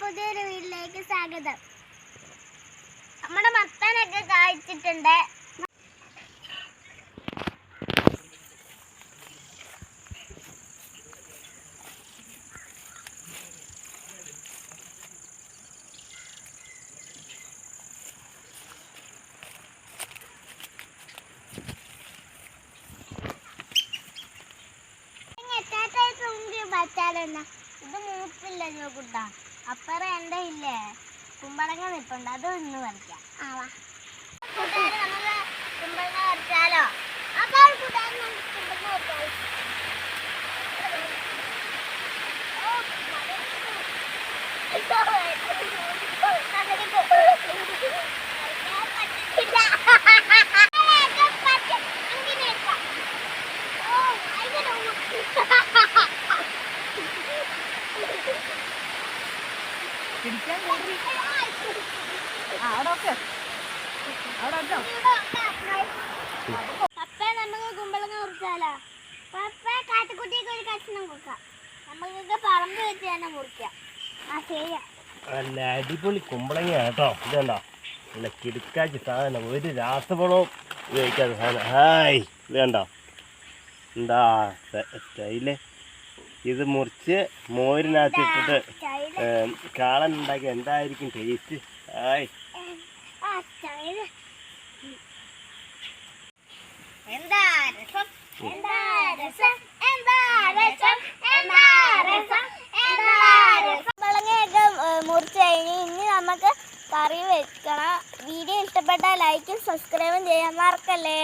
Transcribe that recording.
പുതിയൊരു വീട്ടിലേക്ക് സ്വാഗതം. നമ്മുടെ മത്തനൊക്കെ കായ്ച്ചിട്ടുണ്ട് ഇത് മൂപ്പില്ല നോക്കുട്ടാ അപ്പറ എന്റെ ഇല്ലേ? കുമ്പളങ്ങ നിപ്പുണ്ട്. അത് ഇന്ന് പറിക്കാം. Thank you. കുമ്പളങ്ങ പറിച്ചാലോ? അപ്പോൾ കുമ്പളങ്ങ പറിച്ചാലോ ഓ, പിടിക്കാൻ കയറി ആ അവിടെ ഒക്കെ. അവിടെ വെച്ചോ പപ്പ നമുക്ക് കുമ്പളങ്ങ മുറിച്ചാലോ? പപ്പ കാട്ടുകുട്ടിക്ക് ഒരു കഷ്ണം കൊടുക്കാം. നമുക്ക് പറമ്പ് വെച്ച് തന്നെ മുറിക്കാം. ആ ശരിയാ. നല്ല അടിപൊളി കുമ്പളങ്ങ കേട്ടോ. ഇതുണ്ടോ നല്ല കിടുക്കാച്ചി സാധനം. ഒരു രാസവളവും ഉപയോഗിക്കാത്ത സാധനം. ഹായ്. ഇത് കണ്ടോ എന്താ സ്റ്റൈൽ? ഇത് മുറിച്ച് മോരിനകത്ത് ഇട്ടിട്ട് കാളൻ ഉണ്ടാക്കി എന്തായിരിക്കും ടേസ്റ്റ് ആയി. എന്താ രസം? എന്താ രസം? എന്താ രസം? എന്താ രസം? എന്താ രസം? മുറിച്ച് കഴിഞ്ഞ് ഇനി നമുക്ക് കറി വെക്കണം. വീഡിയോ ഇഷ്ടപ്പെട്ടാൽ ലൈക്കും സബ്സ്ക്രൈബും ചെയ്യാൻ മറക്കല്ലേ?